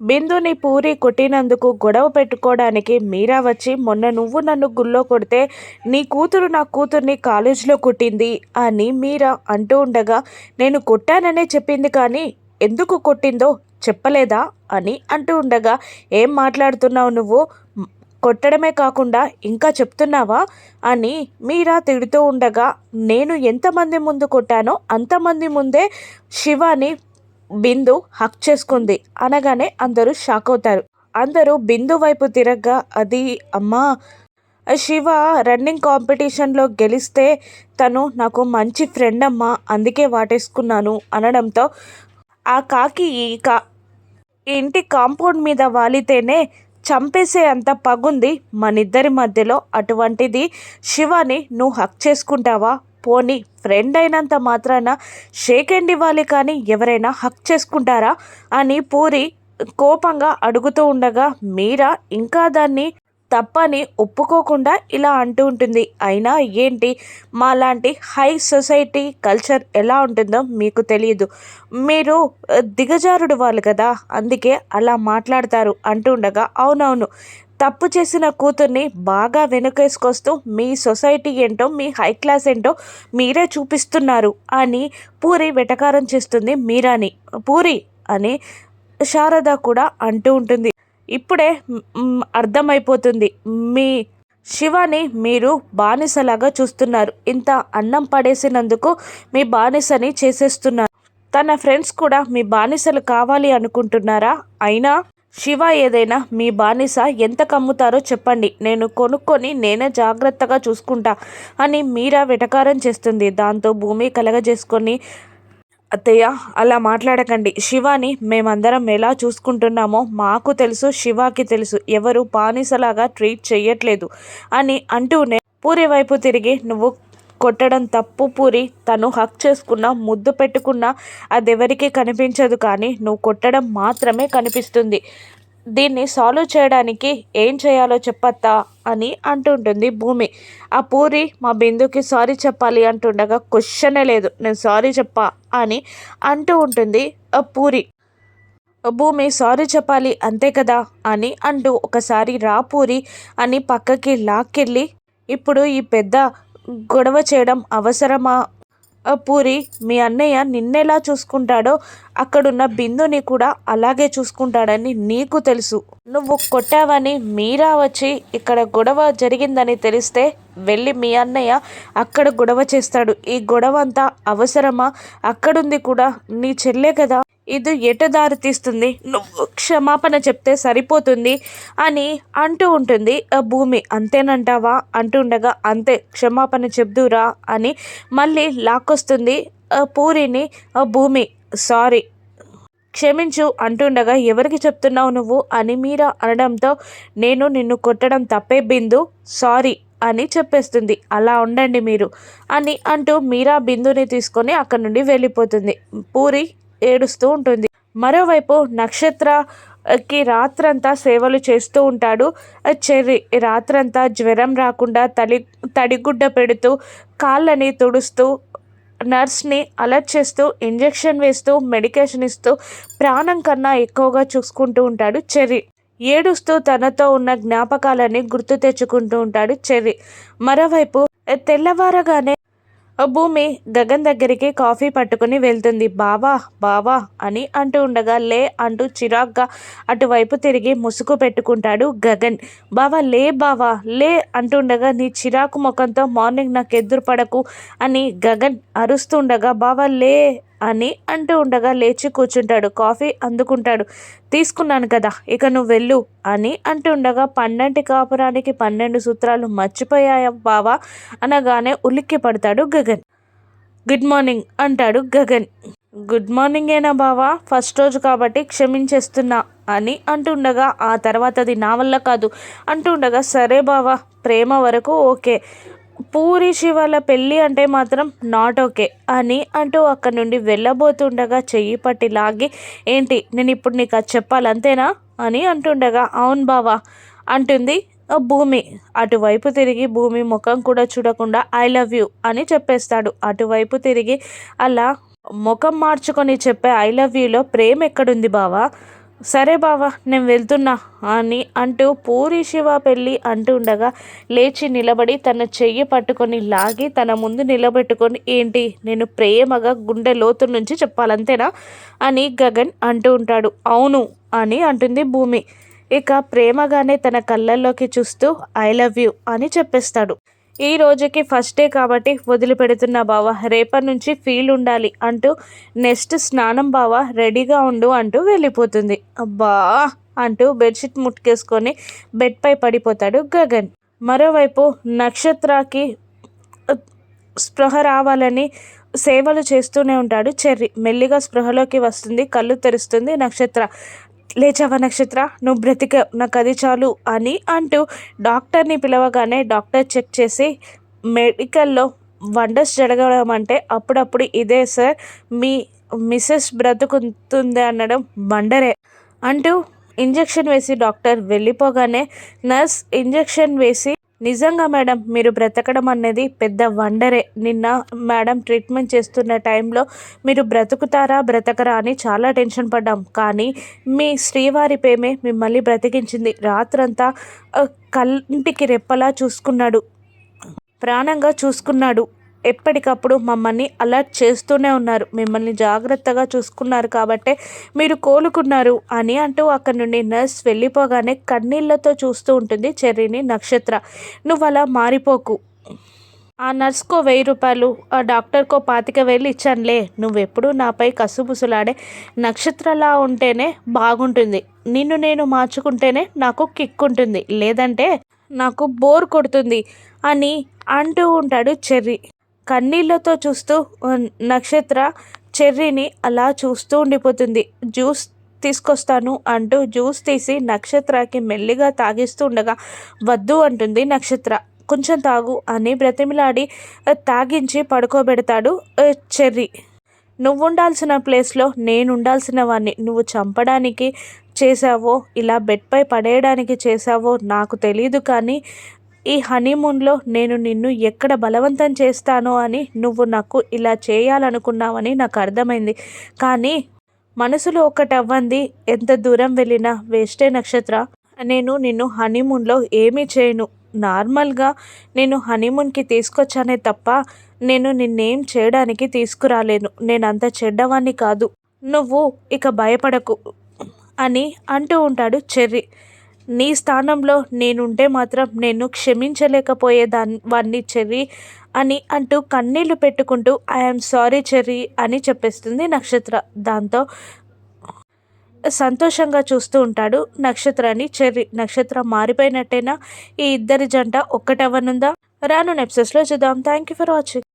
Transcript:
బిందుని పూరి కొట్టినందుకు గొడవ పెట్టుకోవడానికి మీరా వచ్చి మొన్న నువ్వు నన్ను గుళ్ళో కొడితే నీ కూతురు నా కూతుర్ని కాలేజీలో కొట్టింది అని మీరా అంటూ ఉండగా నేను కొట్టాననే చెప్పింది కానీ ఎందుకు కొట్టిందో చెప్పలేదా అని అంటూ ఉండగా ఏం మాట్లాడుతున్నావు నువ్వు? కొట్టడమే కాకుండా ఇంకా చెప్తున్నావా? అని మీరా తిడుతూ ఉండగా నేను ఎంతమంది ముందు కొట్టానో అంతమంది ముందే శివాని బిందు హక్ చేసుకుంది. అనగానే అందరూ షాక్ అవుతారు. అందరూ బిందు వైపు తిరగ్గా అది అమ్మా శివ రన్నింగ్ కాంపిటీషన్లో గెలిస్తే తను నాకు మంచి ఫ్రెండ్ అమ్మా అందుకే వాటేసుకున్నాను అనడంతో ఆ కాకి ఈ కా ఇంటి కాంపౌండ్ మీద వాలితేనే చంపేసే అంత పగుంది మనిద్దరి మధ్యలో అటువంటిది. శివాని నువ్వు హక్ చేసుకుంటావా? పోనీ ఫ్రెండ్ అయినంత మాత్రాన షేక్ హ్యాండ్ ఇవ్వాలి కానీ ఎవరైనా హక్ చేసుకుంటారా? అని పూరి కోపంగా అడుగుతూ ఉండగా మీరా ఇంకా దాన్ని తప్పని ఒప్పుకోకుండా ఇలా అంటూ ఉంటుంది. అయినా ఏంటి? మాలాంటి హై సొసైటీ కల్చర్ ఎలా ఉంటుందో మీకు తెలియదు. మీరు దిగజారుడు వాళ్ళు కదా అందుకే అలా మాట్లాడతారు అంటూ ఉండగా అవునవును. తప్పు చేసిన కూతుర్ని బాగా వెనుకేసుకొస్తూ మీ సొసైటీ ఏంటో మీ హై క్లాస్ ఏంటో మీరే చూపిస్తున్నారు అని పూరి వెటకారం చేస్తుంది మీరాని. పూరి అని శారద కూడా అంటూ ఉంటుంది. ఇప్పుడే అర్థమైపోతుంది. మీ శివాని మీరు బానిసలాగా చూస్తున్నారు. ఇంత అన్నం పడేసినందుకు మీ బానిసని చేసేస్తున్నారు. తన ఫ్రెండ్స్ కూడా మీ బానిసలు కావాలి అనుకుంటున్నారా? అయినా శివ ఏదైనా మీ బానిస ఎంత కమ్ముతారో చెప్పండి. నేను కొనుక్కొని నేనే జాగ్రత్తగా చూసుకుంటా అని మీరా వెటకారం చేస్తుంది. దాంతో భూమి కలగజేసుకొని అత్తయ్య అలా మాట్లాడకండి. శివాని మేమందరం ఎలా చూసుకుంటున్నామో మాకు తెలుసు శివాకి తెలుసు. ఎవరు బానిసలాగా ట్రీట్ చేయట్లేదు అని అంటూనే పూరి వైపు తిరిగి నువ్వు కొట్టడం తప్పు పూరి. తను హక్ చేసుకున్న ముద్దు పెట్టుకున్న ఎవరికి కనిపించదు కానీ నువ్వు కొట్టడం మాత్రమే కనిపిస్తుంది. దీన్ని సాల్వ్ చేయడానికి ఏం చేయాలో చెప్పత్తా అని అంటుంటుంది భూమి. ఆ పూరి మా బిందుకి సారీ చెప్పాలి అంటుండగా క్వశ్చనే లేదు. నేను సారీ చెప్పా అని అంటూ ఉంటుంది ఆ పూరి. భూమి సారీ చెప్పాలి అంతే కదా అని అంటూ ఒకసారి రా పూరి అని పక్కకి లాక్కెళ్ళి ఇప్పుడు ఈ పెద్ద గొడవ చేయడం అవసరమా? పూరి మీ అన్నయ్య నిన్నెలా చూసుకుంటాడో అక్కడున్న బిందుని కూడా అలాగే చూసుకుంటాడని నీకు తెలుసు. నువ్వు కొట్టావని మీరా వచ్చి ఇక్కడ గొడవ జరిగిందని తెలిస్తే వెళ్ళి మీ అన్నయ్య అక్కడ గొడవ చేస్తాడు. ఈ గొడవ అంతా అవసరమా? అక్కడుంది కూడా నీ చెల్లే కదా. ఇది ఎటు దారి తీస్తుంది? నువ్వు క్షమాపణ చెప్తే సరిపోతుంది అని అంటూ ఉంటుంది. భూమి అంతేనంటావా అంటుండగా అంతే క్షమాపణ చెప్దురా అని మళ్ళీ లాక్కొస్తుంది. పూరిని భూమి సారీ క్షమించు అంటుండగా ఎవరికి చెప్తున్నావు నువ్వు? అని మీరా అనడంతో నేను నిన్ను కొట్టడం తప్పే బిందు సారీ అని చెప్పేస్తుంది. అలా ఉండండి మీరు అని అంటూ మీరా బిందుని తీసుకొని అక్కడి నుండి వెళ్ళిపోతుంది. పూరి ఏడుస్తూ ఉంటుంది. మరోవైపు నక్షత్రకి రాత్రంతా సేవలు చేస్తూ ఉంటాడు. చెర్రి రాత్రంతా జ్వరం రాకుండా తడి తడిగుడ్డ పెడుతూ కాళ్ళని తుడుస్తూ నర్స్ని అలర్ట్ చేస్తూ ఇంజెక్షన్ వేస్తూ మెడికేషన్ ఇస్తూ ప్రాణం కన్నా ఎక్కువగా చూసుకుంటూ ఉంటాడు చెర్రి. ఏడుస్తూ తనతో ఉన్న జ్ఞాపకాలని గుర్తు తెచ్చుకుంటూ ఉంటాడు చెర్రి. మరోవైపు తెల్లవారగానే భూమి గగన్ దగ్గరికి కాఫీ పట్టుకుని వెళ్తుంది. బావా బావా అని అంటూ ఉండగా లే అంటూ చిరాగ్గా అటువైపు తిరిగి ముసుగు పెట్టుకుంటాడు గగన్. బావా లే బావా లే అంటుండగా నీ చిరాకు ముఖంతో మార్నింగ్ నాకు ఎదురు పడకు అని గగన్ అరుస్తుండగా బావా లే అని అంటూ ఉండగా లేచి కూర్చుంటాడు. కాఫీ అందుకుంటాడు. తీసుకున్నాను కదా ఇక నువ్వు వెళ్ళు అని అంటుండగా పన్నెండు కాపురానికి పన్నెండు సూత్రాలు మర్చిపోయాయా బావా? అనగానే ఉలిక్కి పడతాడు గగన్. గుడ్ మార్నింగ్ అంటాడు గగన్. గుడ్ మార్నింగ్ ఏనా బావా? ఫస్ట్ రోజు కాబట్టి క్షమించేస్తున్నా అని అంటుండగా ఆ తర్వాత అది నా వల్ల కాదు అంటుండగా సరే బావా ప్రేమ వరకు ఓకే పూరి శివాల పెళ్ళి అంటే మాత్రం నాట్ ఓకే అని అంటూ అక్కడి నుండి వెళ్ళబోతుండగా చెయ్యి పట్టి లాగి ఏంటి నేను ఇప్పుడు నీకు అది చెప్పాలి అంతేనా? అని అంటుండగా అవును బావా అంటుంది భూమి. అటువైపు తిరిగి భూమి ముఖం కూడా చూడకుండా ఐ లవ్ యూ అని చెప్పేస్తాడు. అటువైపు తిరిగి అలా ముఖం మార్చుకొని చెప్పే ఐ లవ్ యూలో ప్రేమ ఎక్కడుంది బావా? సరే బావా నేను వెళ్తున్నా అని అంటూ పూరి శివ పెళ్ళి అంటూ ఉండగా లేచి నిలబడి తన చెయ్యి పట్టుకొని లాగి తన ముందు నిలబెట్టుకొని ఏంటి నేను ప్రేమగా గుండె లోతు నుంచి చెప్పాలంతేనా? అని గగన్ అంటూ ఉంటాడు. అవును అని అంటుంది భూమి. ఇక ప్రేమగానే తన కళ్ళల్లోకి చూస్తూ ఐ లవ్ యూ అని చెప్పేస్తాడు. ఈ రోజుకి ఫస్ట్ డే కాబట్టి వదిలిపెడుతున్నా బావ రేపటి నుంచి ఫీల్ ఉండాలి అంటూ నెక్స్ట్ స్నానం బావ రెడీగా ఉండు అంటూ వెళ్ళిపోతుంది. అబ్బా అంటూ బెడ్షీట్ ముట్టుకేసుకొని బెడ్పై పడిపోతాడు గగన్. మరోవైపు నక్షత్రకి స్పృహ రావాలని సేవలు చేస్తూనే ఉంటాడు చెర్రి. మెల్లిగా స్పృహలోకి వస్తుంది కళ్ళు తెరుస్తుంది నక్షత్ర. లేచావా నక్షత్ర? నువ్వు బ్రతిక నాకు అది చాలు అని అంటూ డాక్టర్ని పిలవగానే డాక్టర్ చెక్ చేసి మెడికల్లో వండర్స్ జరగడం అంటే అప్పుడప్పుడు ఇదే సార్ మీ మిస్సెస్ బ్రతుకుతుంది అనడం వండరే అంటూ ఇంజెక్షన్ వేసి డాక్టర్ వెళ్ళిపోగానే నర్స్ ఇంజెక్షన్ వేసి నిజంగా మేడం మీరు బ్రతకడం అనేది పెద్ద వండరే. నిన్న మేడం ట్రీట్మెంట్ చేస్తున్న టైంలో మీరు బ్రతుకుతారా బ్రతకరా అని చాలా టెన్షన్ పడ్డాం. కానీ మీ శ్రీవారి ప్రేమే మిమ్మల్ని బ్రతికించింది. రాత్రంతా కంటికి రెప్పలా చూసుకున్నాడు. ప్రాణంగా చూసుకున్నాడు. ఎప్పటికప్పుడు మమ్మల్ని అలర్ట్ చేస్తూనే ఉన్నారు. మిమ్మల్ని జాగ్రత్తగా చూసుకున్నారు కాబట్టే మీరు కోలుకున్నారు అని అంటూ అక్కడి నుండి నర్స్ వెళ్ళిపోగానే కన్నీళ్ళతో చూస్తూ ఉంటుంది చెర్రీని నక్షత్ర. నువ్వు అలా మారిపోకు. ఆ నర్స్కో వెయ్యి రూపాయలు ఆ డాక్టర్కో పాతిక వేలు ఇచ్చానులే. నువ్వెప్పుడు నాపై కసుబుసులాడే నక్షత్రలా ఉంటేనే బాగుంటుంది. నిన్ను నేను మార్చుకుంటేనే నాకు కిక్ ఉంటుంది లేదంటే నాకు బోర్ కొడుతుంది అని అంటూ ఉంటాడు చెర్రీ. కన్నీళ్ళతో చూస్తూ నక్షత్ర చెర్రీని అలా చూస్తూ ఉండిపోతుంది. జ్యూస్ తీసుకొస్తాను అంటూ జ్యూస్ తీసి నక్షత్రకి మెల్లిగా తాగిస్తూ ఉండగా వద్దు అంటుంది నక్షత్ర. కొంచెం తాగు అని బ్రతిమిలాడి తాగించి పడుకోబెడతాడు చెర్రీ. నువ్వు ఉండాల్సిన ప్లేస్లో నేను ఉండాల్సిన వాడిని నువ్వు చంపడానికి చేసావో ఇలా బెడ్పై పడేయడానికి చేసావో నాకు తెలియదు కానీ ఈ హనీమూన్లో నేను నిన్ను ఎక్కడ బలవంతం చేస్తానో అని నువ్వు నాకు ఇలా చేయాలనుకున్నావని నాకు అర్థమైంది. కానీ మనసులో ఒకటవ్వంది ఎంత దూరం వెళ్ళినా వేస్టే నక్షత్ర. నేను నిన్ను హనీమూన్లో ఏమీ చేయను. నార్మల్గా నేను హనీమూన్కి తీసుకొచ్చానే తప్ప నేను నిన్నేం చేయడానికి తీసుకురాలేను. నేను అంత చెడ్డవాన్ని కాదు. నువ్వు ఇక భయపడకు అని అంటూ ఉంటాడు చెర్రీ. నీ స్థానంలో నేనుంటే మాత్రం నేను క్షమించలేకపోయే దాన్ని వాడిని చెర్రీ అని అంటూ కన్నీళ్ళు పెట్టుకుంటూ ఐఎమ్ సారీ చెర్రీ అని చెప్పేస్తుంది నక్షత్ర. దాంతో సంతోషంగా చూస్తూ ఉంటాడు నక్షత్రాన్ని చెర్రీ. నక్షత్రం మారిపోయినట్టేనా? ఈ ఇద్దరి జంట ఒక్కటవ్వనుందా? రాను నెప్సెస్లో చూద్దాం. Thank you for watching